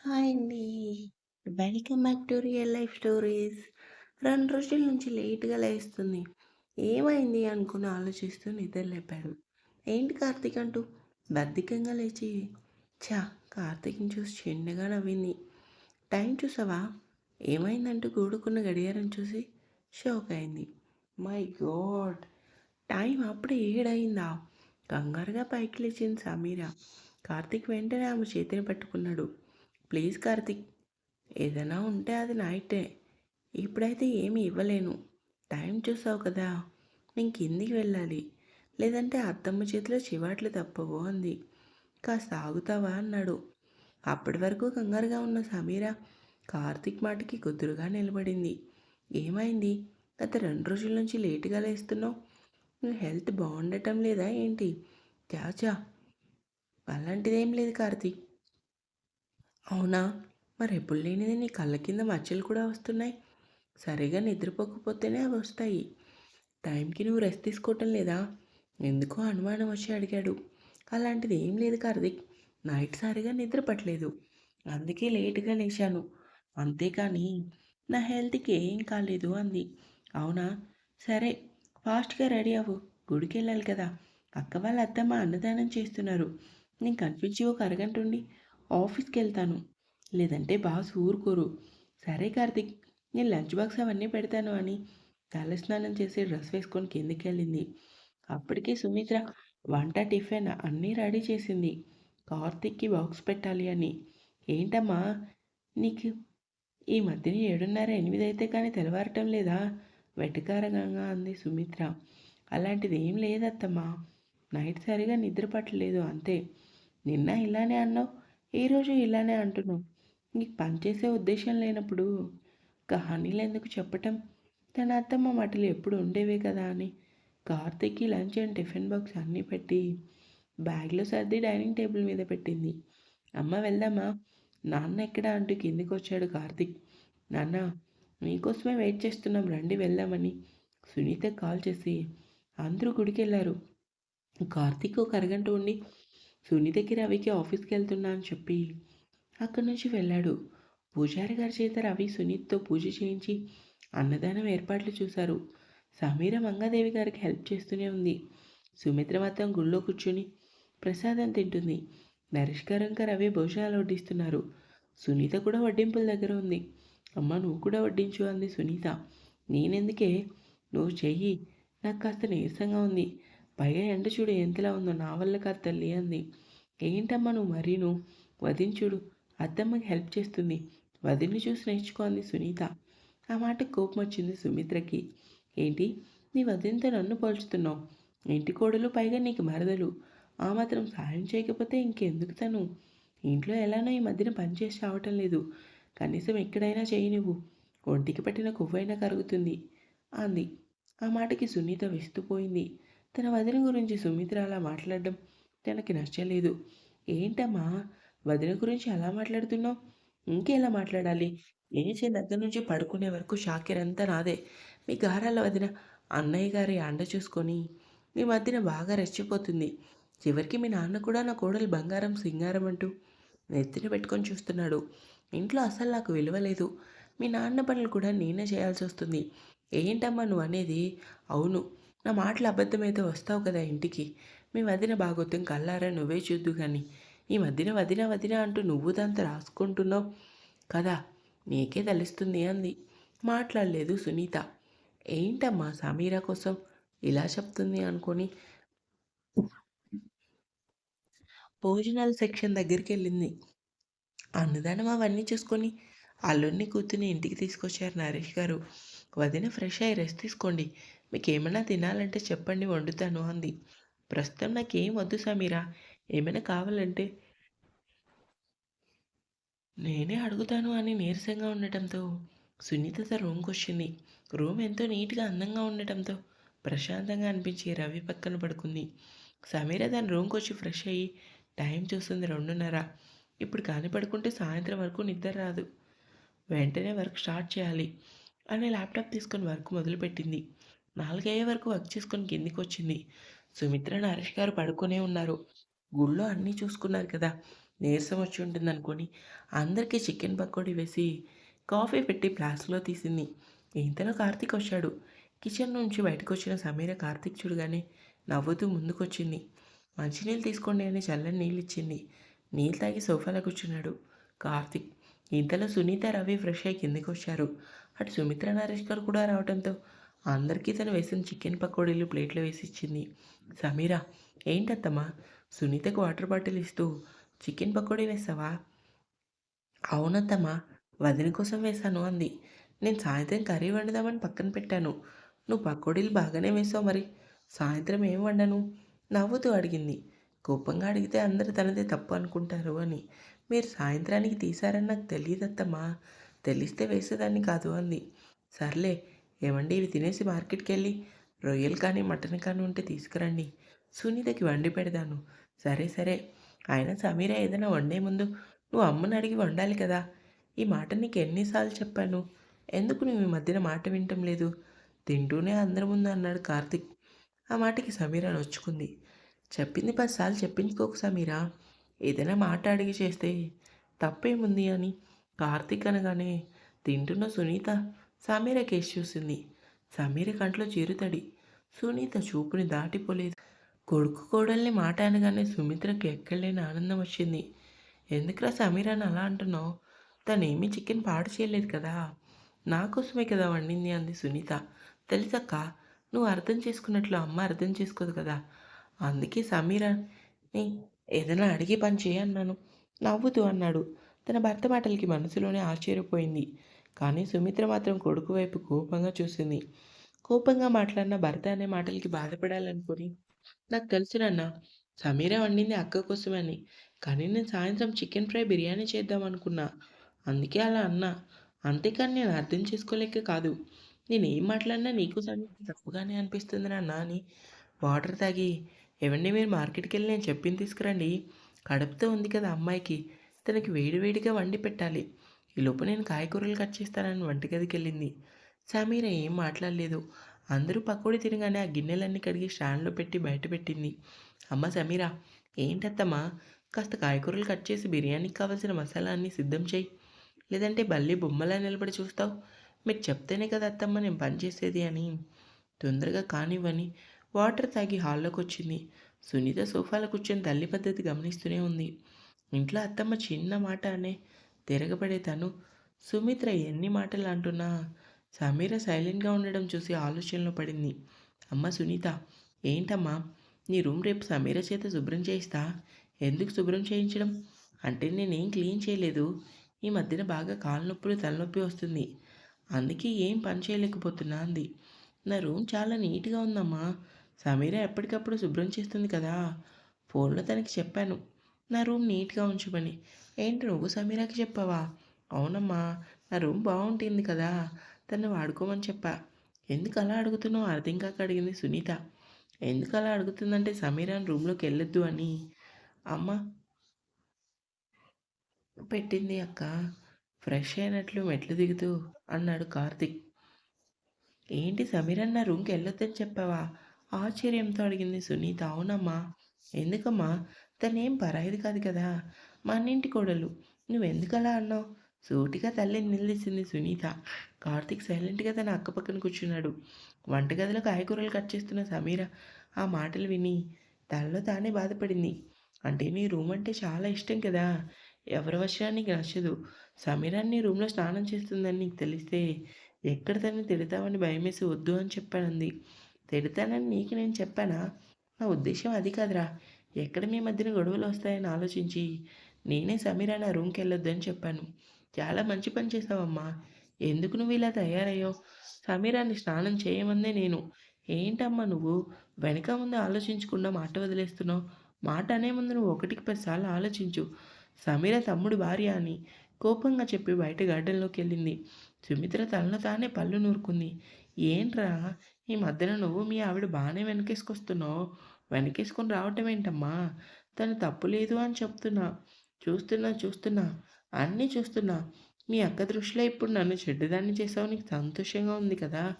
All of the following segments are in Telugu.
హాయ్ అండి. Welcome back to real life stories. రెండు రోజుల నుంచి లేట్‌గా లేస్తుంది. ఏమైంది అనుకుని ఆలోచిస్తూ నిద్ర లేపాడు. ఏంటి కార్తీక్ అంటూ బద్ధకంగా లేచి ఛ! కార్తీక్‌ని చూసి చిన్నగా నవ్వింది. టైం చూసావా? ఏమైందంటూ గూడుకున్న గడియారం చూసి షాక్ అయింది. My God! టైం అప్పుడు ఏడైందా కంగారుగా పైకి లేచింది సమీర. కార్తీక్ వెంటనే ఆమె చేతిని పట్టుకున్నాడు. ప్లీజ్ కార్తీక్ ఏదైనా ఉంటే అది నైటే. ఇప్పుడైతే ఏమీ ఇవ్వలేను. టైం చూసావు కదా నేను కిందికి వెళ్ళాలి? లేదంటే అత్తమ్మ చేతిలో చివాట్లు తప్పవు అంది. కాస్త ఆగుతావా అన్నాడు. అప్పటి వరకు కంగారుగా ఉన్న సమీర కార్తిక్ మాటకి కుదురుగా నిలబడింది. ఏమైంది? గత రెండు రోజుల నుంచి లేటుగా లేస్తున్నావు. నువ్వు హెల్త్ బాగుండటం లేదా ఏంటి? చాచా అలాంటిదేం లేదు కార్తీక్. అవునా? మరి ఎప్పుడు లేనిది నీ కళ్ళ కింద మచ్చలు కూడా వస్తున్నాయి. సరిగా నిద్రపోకపోతేనే అవి వస్తాయి. టైంకి నువ్వు రెస్ట్ తీసుకోవటం లేదా? ఎందుకో అనుమానం వచ్చి అడిగాడు. అలాంటిది ఏం లేదు కార్తిక్. నైట్ సరిగా నిద్ర పట్టలేదు అందుకే లేటుగా లేచాను. అంతేకాని నా హెల్త్కి ఏం కాలేదు అంది. అవునా? సరే ఫాస్ట్గా రెడీ అవ్వు. గుడికి వెళ్ళాలి కదా. అక్క వాళ్ళ అత్తమ్మ అన్నదానం చేస్తున్నారు. నేను కనిపించి ఒక అరగంట ఉండి ఆఫీస్కి వెళ్తాను. లేదంటే బాస్ ఊరుకోరు. సరే కార్తిక్ నేను లంచ్ బాక్స్ అవన్నీ పెడతాను అని తలస్నానం చేసి డ్రెస్ వేసుకొని కిందికి వెళ్ళింది. అప్పటికే సుమిత్ర వంట టిఫిన్ అన్నీ రెడీ చేసింది. కార్తిక్కి బాక్స్ పెట్టాలి అని. ఏంటమ్మా నీకు ఈ మధ్యన ఏడున్నర ఎనిమిది అయితే కానీ తెలవారటం లేదా? వెటకారంగా అంది సుమిత్ర. అలాంటిది ఏం లేదత్తమ్మా. నైట్ సరిగా నిద్ర పట్టలేదు అంతే. నిన్న ఇలానే అన్నావు ఈరోజు ఇలానే అంటున్నావు. నీకు పనిచేసే ఉద్దేశం లేనప్పుడు కహానీలు ఎందుకు చెప్పటం? తన అత్తమ్మ మాటలు ఎప్పుడు ఉండేవే కదా అని కార్తీక్కి లంచ్ అండ్ టిఫిన్ బాక్స్ అన్నీ పెట్టి బ్యాగ్లో సర్ది డైనింగ్ టేబుల్ మీద పెట్టింది. అమ్మ వెళ్దామా? నాన్న ఎక్కడ? అంటూ కిందికి వచ్చాడు కార్తీక్. నాన్న మీకోసమే వెయిట్ చేస్తున్నాం రండి వెళ్దామని సునీత కాల్ చేసి అందరూ గుడికి వెళ్ళారు కార్తీక్ ఒక అరగంట ఉండి సునీతకి రవికి ఆఫీస్కి వెళ్తున్నా అని చెప్పి అక్కడి నుంచి వెళ్ళాడు. పూజారి గారి చేత రవి సునీత్తో పూజ చేయించి అన్నదానం ఏర్పాట్లు చూశారు. సమీర మంగాదేవి గారికి హెల్ప్ చేస్తూనే ఉంది. సుమిత్ర మాత్రం గుళ్ళో కూర్చుని ప్రసాదం తింటుంది. నరేష్ గారు ఇంకా రవి భోజనాలు వడ్డిస్తున్నారు. సునీత కూడా వడ్డింపుల దగ్గర ఉంది. అమ్మ నువ్వు కూడా వడ్డించు అంది సునీత. నేనెందుకే? నువ్వు చెయ్యి. నాకు కాస్త నీరసంగా ఉంది. పైగా ఎండ చూడు ఎంతలా ఉందో. నా వల్ల కాదు తల్లి అంది. ఏంటమ్మా నువ్వు మరీను? వదించుడు అత్తమ్మకి హెల్ప్ చేస్తుంది. వదిన్ని చూసి నేర్చుకోంది సునీత. ఆ మాట కోపం వచ్చింది సుమిత్రకి. ఏంటి? నీ వదినతో నన్ను పోల్చుతున్నావు. ఇంటి కోడలు పైగా నీకు మరదలు. ఆ మాత్రం సాయం చేయకపోతే ఇంకెందుకు తను? ఇంట్లో ఎలానో ఈ మధ్యన పనిచేసి రావటం లేదు. కనీసం ఎక్కడైనా చేయి నువ్వు. ఒంటికి పట్టిన కొవ్వైనా కరుగుతుంది అంది. ఆ మాటకి సునీత విస్తుపోయింది తన వదిన గురించి సుమిత్ర అలా మాట్లాడడం తనకి నచ్చలేదు. ఏంటమ్మా వదిన గురించి అలా మాట్లాడుతున్నావు? ఇంకెలా మాట్లాడాలి? లేచే దగ్గర నుంచి పడుకునే వరకు షాకిర్ అంతా నాదే. మీ గారాల వదిన అన్నయ్య గారి అండ చూసుకొని మీ మధ్యన బాగా రెచ్చిపోతుంది. చివరికి మీ నాన్న కూడా నా కోడలు బంగారం సింగారం అంటూ నెత్తిన పెట్టుకొని చూస్తున్నాడు. ఇంట్లో అసలు నాకు విలువ లేదు. మీ నాన్న పనులు కూడా నేనే చేయాల్సి వస్తుంది ఏంటమ్మా నువ్వు అనేది అవును నా మాటలు అబద్ధమైతే వస్తావు కదా ఇంటికి. మీ వదిన బాగోతం కల్లారా? నువ్వే చూద్దు కానీ ఈ మధ్యన వదిన వదిన అంటూ నువ్వు దాంతో రాసుకుంటున్నావు కదా? నీకే తెలుస్తుంది అంది. మాట్లాడలేదు సునీత. ఏంటమ్మా సమీరా కోసం ఇలా చెప్తుంది అనుకొని? భోజనాల సెక్షన్ దగ్గరికి వెళ్ళింది. అన్నదానం అవన్నీ చూసుకొని అల్లుడిని కూతుని ఇంటికి తీసుకొచ్చారు నరేష్ గారు. వదిన ఫ్రెష్ అయ్యి రెస్ట్ తీసుకోండి. మీకు ఏమైనా తినాలంటే చెప్పండి వండుతాను అంది. ప్రస్తుతం నాకేం వద్దు సమీరా ఏమైనా కావాలంటే నేనే అడుగుతాను అని నీరసంగా ఉండటంతో సునీత రూమ్కి వచ్చింది. రూమ్ ఎంతో నీట్గా అందంగా ఉండటంతో ప్రశాంతంగా అనిపించి రవి పక్కన పడుకుంది. సమీర తన రూమ్కి వచ్చి ఫ్రెష్ అయ్యి టైం చూస్తుంది రెండున్నర. ఇప్పుడు కాని పడుకుంటే సాయంత్రం వరకు నిద్ర రాదు. వెంటనే వర్క్ స్టార్ట్ చేయాలి అని ల్యాప్టాప్ తీసుకొని వర్క్ మొదలుపెట్టింది. నాలుగయ్యే వరకు వర్క్ చేసుకొని కిందికి వచ్చింది సుమిత్ర నరేష్ గారు పడుకునే ఉన్నారు. గుళ్ళో అన్నీ చూసుకున్నారు కదా. నీరసం వచ్చి ఉంటుందనుకొని అందరికీ చికెన్ పకోడీ వేసి కాఫీ పెట్టి ఫ్లాస్క్లో తీసింది. ఇంతలో కార్తీక్ వచ్చాడు. కిచెన్ నుంచి బయటకు వచ్చిన సమీర కార్తీక్ చూడగానే నవ్వుతూ ముందుకొచ్చింది. మంచినీళ్ళు తీసుకోండి అని చల్లని నీళ్ళు ఇచ్చింది నీళ్ళు తాగి సోఫాలో కూర్చున్నాడు కార్తీక్. ఇంతలో సునీత రవి ఫ్రెష్ అయ్యి కిందికి వచ్చారు అటు సుమిత్ర నరేష్ గారు కూడా రావడంతో అందరికీ తను వేసిన చికెన్ పకోడీలు ప్లేట్లో వేసి ఇచ్చింది సమీరా ఏంటత్తమ్మా? సునీతకు వాటర్ బాటిల్ ఇస్తూ చికెన్ పకోడీ వేసావా? అవునత్తమ్మా వదిన కోసం వేశాను అంది. నేను సాయంత్రం కర్రీ వండుదామని పక్కన పెట్టాను. నువ్వు పకోడీలు బాగానే వేసావు మరి. సాయంత్రం ఏం వండను? నవ్వుతూ అడిగింది. కోపంగా అడిగితే అందరూ తనదే తప్పు అనుకుంటారు అని. మీరు సాయంత్రానికి తీశారని నాకు తెలియదత్తమ్మా. తెలిస్తే వేసేదాన్ని కాదు అంది. సర్లే ఏమండి ఇవి తినేసి మార్కెట్కి వెళ్ళి రొయ్యలు కానీ మటన్ కానీ ఉంటే తీసుకురండి. సునీతకి వండి పెడతాను. సరే సరే. ఆయన సమీర ఏదైనా వండే ముందు నువ్వు అమ్మని అడిగి వండాలి కదా. ఈ మాట నీకు ఎన్నిసార్లు చెప్పాను. ఎందుకు నువ్వు ఈ మధ్యన మాట వినటం లేదు? తింటూనే అందరి ముందు అన్నాడు కార్తిక్. ఆ మాటకి సమీర నొచ్చుకుంది. చెప్పింది పదిసార్లు చెప్పించుకోకు సమీర. ఏదైనా మాట అడిగి చేస్తే తప్పేముంది అని కార్తీక్ అనగానే తింటున్న సునీత సమీర కేసు చూసింది సమీర కంట్లో చిరుతడి. సునీత చూపుని దాటిపోలేదు. కొడుకు కోడల్ని మాట అనగానే సుమిత్రకి ఎక్కడలేని ఆనందం వచ్చింది. ఎందుకురా సమీరాని అలా అంటున్నావు? తనేమీ చికెన్ పాడు చేయలేదు కదా? నా కోసమే కదా వండింది అంది సునీత. తెలుసక్క? నువ్వు అర్థం చేసుకున్నట్లు అమ్మ అర్థం చేసుకోదు కదా? అందుకే సమీరాని ఏదైనా అడిగి పని చేయన్నాను నవ్వుతూ అన్నాడు. తన భర్త మాటలకి మనసులోనే ఆశ్చర్యపోయింది. కానీ సుమిత్ర మాత్రం కొడుకు వైపు కోపంగా చూసింది. కోపంగా మాట్లాడిన భర్త అనే మాటలకి బాధపడాలనుకొని నాకు తెలుసు నాన్న సమీర వండింది అక్క కోసమని కానీ నేను సాయంత్రం చికెన్ ఫ్రై బిర్యానీ చేద్దాం అనుకున్నా. అందుకే అలా అన్నా. అంతేకాని నేను అర్థం చేసుకోలేక కాదు. నేను ఏం మాట్లాడినా నీకు సంగతి తప్పుగానే అనిపిస్తుంది నాన్న అని వాటర్ తాగి. ఏవండి మీరు మార్కెట్కి వెళ్ళి నేను చెప్పింది తీసుకురండి. కడుపుతో ఉంది కదా అమ్మాయికి. తనకి వేడివేడిగా వండి పెట్టాలి. ఈలోపు నేను కాయగూరలు కట్ చేస్తానని వంటగదికి వెళ్ళింది సమీర ఏం మాట్లాడలేదు. అందరూ పకోడీ తినగానే ఆ గిన్నెలన్నీ కడిగి స్టాండ్లో పెట్టి బయట పెట్టింది. అమ్మ సమీర ఏంటత్తమ్మా? కాస్త కాయకూరలు కట్ చేసి బిర్యానీకి కావాల్సిన మసాలా అన్నీ సిద్ధం చేయి. లేదంటే బల్లి బొమ్మలా నిలబడి చూస్తావు. మీరు చెప్తేనే కదా అత్తమ్మ నేను పని చేసేది అని. తొందరగా కానివ్వని వాటర్ తాగి హాల్లోకి వచ్చింది సునీత సోఫాలో కూర్చొని తల్లి పద్ధతి గమనిస్తూనే ఉంది. ఇంట్లో అత్తమ్మ చిన్న మాట అనే తిరగబడే తను. సుమిత్ర ఎన్ని మాటలు అంటున్నా? సమీర సైలెంట్గా ఉండడం చూసి ఆలోచనలో పడింది. అమ్మ సునీత ఏంటమ్మా? నీ రూమ్ రేపు సమీర చేత శుభ్రం చేయిస్తా? ఎందుకు శుభ్రం చేయించడం? అంటే నేనేం క్లీన్ చేయలేదు. ఈ మధ్యన బాగా కాళ్ళ నొప్పులు తలనొప్పి వస్తుంది. అందుకే ఏం పని చేయలేకపోతున్నా అంది. నా రూమ్ చాలా నీట్గా ఉందమ్మా. సమీర ఎప్పటికప్పుడు శుభ్రం చేస్తుంది కదా? ఫోన్లో తనకి చెప్పాను. నా రూమ్ నీట్గా ఉంచుమని. ఏంటి నువ్వు సమీరాకి చెప్పావా? అవునమ్మా నా రూమ్ బాగుంటుంది కదా తను వాడుకోమని చెప్పా. ఎందుకు అలా అడుగుతున్నావు? అర్థం కాక అడిగింది సునీత. ఎందుకు అలా అడుగుతుందంటే సమీరాని రూమ్లోకి వెళ్ళొద్దు అని. అమ్మ పెట్టింది అక్క. ఫ్రెష్ అయినట్లు మెట్లు దిగుతూ అన్నాడు కార్తిక్. ఏంటి సమీరన్న రూమ్కి వెళ్ళొద్దని చెప్పావా? ఆశ్చర్యంతో అడిగింది సునీత. అవునమ్మా. ఎందుకమ్మా? తనేం పరాయిది కాదు కదా. మా అన్నింటి కోడలు. నువ్వెందుకు అలా అన్నావు? సూటిగా తల్లిని నిలదీసింది సునీత. కార్తీక్ సైలెంట్గా తన అక్కపక్కన కూర్చున్నాడు. వంటగదిలో కాయగూరలు కట్ చేస్తున్న సమీర ఆ మాటలు విని తనలో తానే బాధపడింది. అంటే నీ రూమ్ అంటే చాలా ఇష్టం కదా. ఎవరి వచ్చినా నీకు నచ్చదు. సమీరాన్ని రూమ్లో స్నానం చేస్తుందని నీకు తెలిస్తే ఎక్కడ తనని తిడతామని భయమేసి వద్దు అని చెప్పానంది. తిడతానని నీకు నేను చెప్పానా? నా ఉద్దేశం అది కాదురా. ఎక్కడ మీ మధ్యన గొడవలు వస్తాయని ఆలోచించి నేనే సమీరా నా రూమ్కి వెళ్ళొద్దని చెప్పాను. చాలా మంచి పని చేసావమ్మా ఎందుకు నువ్వు ఇలా తయారయ్యో సమీరాన్ని స్నానం చేయమందే నేను. ఏంటమ్మా నువ్వు? వెనక ముందు ఆలోచించకుండా మాట వదిలేస్తున్నావు. మాట అనే ముందు నువ్వు ఒకటికి పదిసార్లు ఆలోచించు. సమీర తమ్ముడు భార్య అని కోపంగా చెప్పి బయట గార్డెన్లోకి వెళ్ళింది. సుమిత్ర తనలో తానే పళ్ళు నూరుకుంది. ఏంట్రా? ఈ మధ్యన నువ్వు మీ ఆవిడ బాగానే వెనకేసుకొస్తున్నావు. వెనకేసుకొని రావటం ఏంటమ్మా? తను తప్పు లేదు అని చెప్తున్నా. చూస్తున్నా చూస్తున్నా అన్నీ చూస్తున్నా. మీ అక్క దృష్టిలో ఇప్పుడు నన్ను చెడ్డదాన్ని చేసావు నీకు సంతోషంగా ఉంది కదా?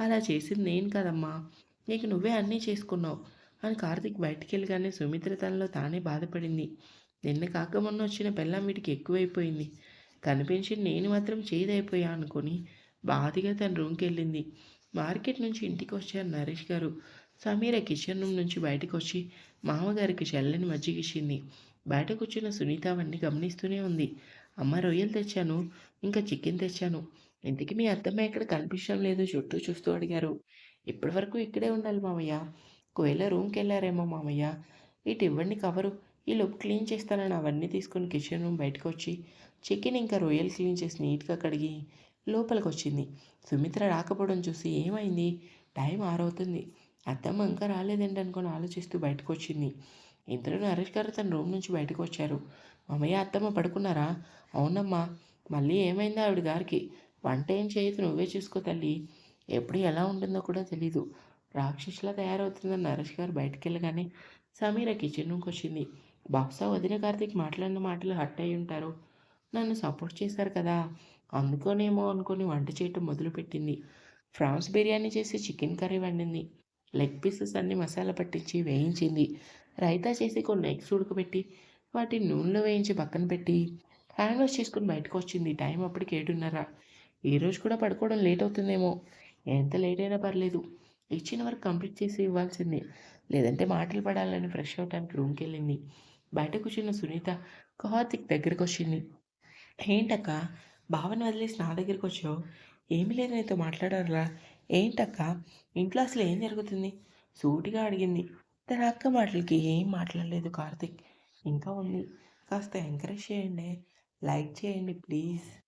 అలా చేసింది నేను కదమ్మా. నీకు నువ్వే అన్నీ చేసుకున్నావు అని కార్తీక్ బయటికి వెళ్ళగానే సుమిత్ర తనలో తానే బాధపడింది. నిన్న కాక మొన్న వచ్చిన పెళ్ళం వీటికి ఎక్కువైపోయింది. కనిపించి నేను మాత్రం చేదైపోయా అనుకొని బాధగా తన రూమ్కి వెళ్ళింది. మార్కెట్ నుంచి ఇంటికి వచ్చారు నరేష్ గారు. సమీర కిచెన్ రూమ్ నుంచి బయటకు వచ్చి మామగారికి చల్లని మజ్జిగిచ్చింది బయట కూర్చున్న సునీత అవన్నీ గమనిస్తూనే ఉంది. అమ్మ రొయ్యలు తెచ్చాను ఇంకా చికెన్ తెచ్చాను. ఇంతకీ మీ అత్తమ్మ ఎక్కడ కనిపించడం లేదు చుట్టూ చూస్తూ అడిగారు. ఇప్పటి వరకు ఇక్కడే ఉండాలి మామయ్య. ఒకవేళ రూమ్కి వెళ్ళారేమో మామయ్య. ఇటు ఇవ్వండి కవరు. ఈ లోపు క్లీన్ చేస్తానని అవన్నీ తీసుకొని కిచెన్ రూమ్ బయటకు వచ్చి చికెన్ ఇంకా రొయ్యలు క్లీన్ చేసి నీట్గా కడిగి లోపలికి వచ్చింది సుమిత్ర రాకపోవడం చూసి ఏమైంది? టైం ఆరవుతుంది. అత్తమ్మ ఇంకా రాలేదండి అనుకుని ఆలోచిస్తూ బయటకు వచ్చింది ఇంతలో నరేష్ గారు తన రూమ్ నుంచి బయటకు వచ్చారు మామయ్య అత్తమ్మ పడుకున్నారా? అవునమ్మా మళ్ళీ ఏమైందా ఆవిడ గారికి? వంట ఏం చేయదు నువ్వే చూసుకో తల్లి. ఎప్పుడు ఎలా ఉంటుందో కూడా తెలీదు. రాక్షసులా తయారవుతుందని నరేష్ గారు బయటికి వెళ్ళగానే సమీర కిచెన్ రూమ్కి వచ్చింది. బహుశా వదిన కార్తీక్ మాట్లాడిన మాటలు హట్ అయి ఉంటారు. నన్ను సపోర్ట్ చేశారు కదా. అందుకోనేమో అనుకొని వంట చేయటం మొదలుపెట్టింది. ఫ్రాన్స్ బిర్యానీ చేసి చికెన్ కర్రీ వండింది. లెగ్ పీసెస్ అన్ని మసాలా పట్టించి వేయించింది. రైతా చేసి కొన్ని ఎగ్స్ ఉడకబెట్టి వాటిని నూనెలో వేయించి పక్కన పెట్టి హ్యాండ్ వాష్ చేసుకుని బయటకు వచ్చింది. టైం అప్పటికి ఏడున్నర. ఈరోజు కూడా పడుకోవడం లేట్ అవుతుందేమో. ఎంత లేట్ అయినా పర్లేదు. ఇచ్చిన వరకు కంప్లీట్ చేసి ఇవ్వాల్సిందే. లేదంటే మాటలు పడాలని ఫ్రెష్ అవడానికి రూమ్కి వెళ్ళింది. బయట కూర్చున్న సునీత కార్తిక్ దగ్గరికి వచ్చింది. ఏంటక్క భావన వదిలేసి నా దగ్గరికి వచ్చావు? ఏమీ లేదు నీతో మాట్లాడారా ఏంటక్క? ఇంట్లో అసలు ఏం జరుగుతుంది? సూటిగా అడిగింది. తన అక్క మాటలకి ఏం మాట్లాడలేదు కార్తిక్. ఇంకా ఉంది. కాస్త ఎంకరేజ్ చేయండి. లైక్ చేయండి ప్లీజ్.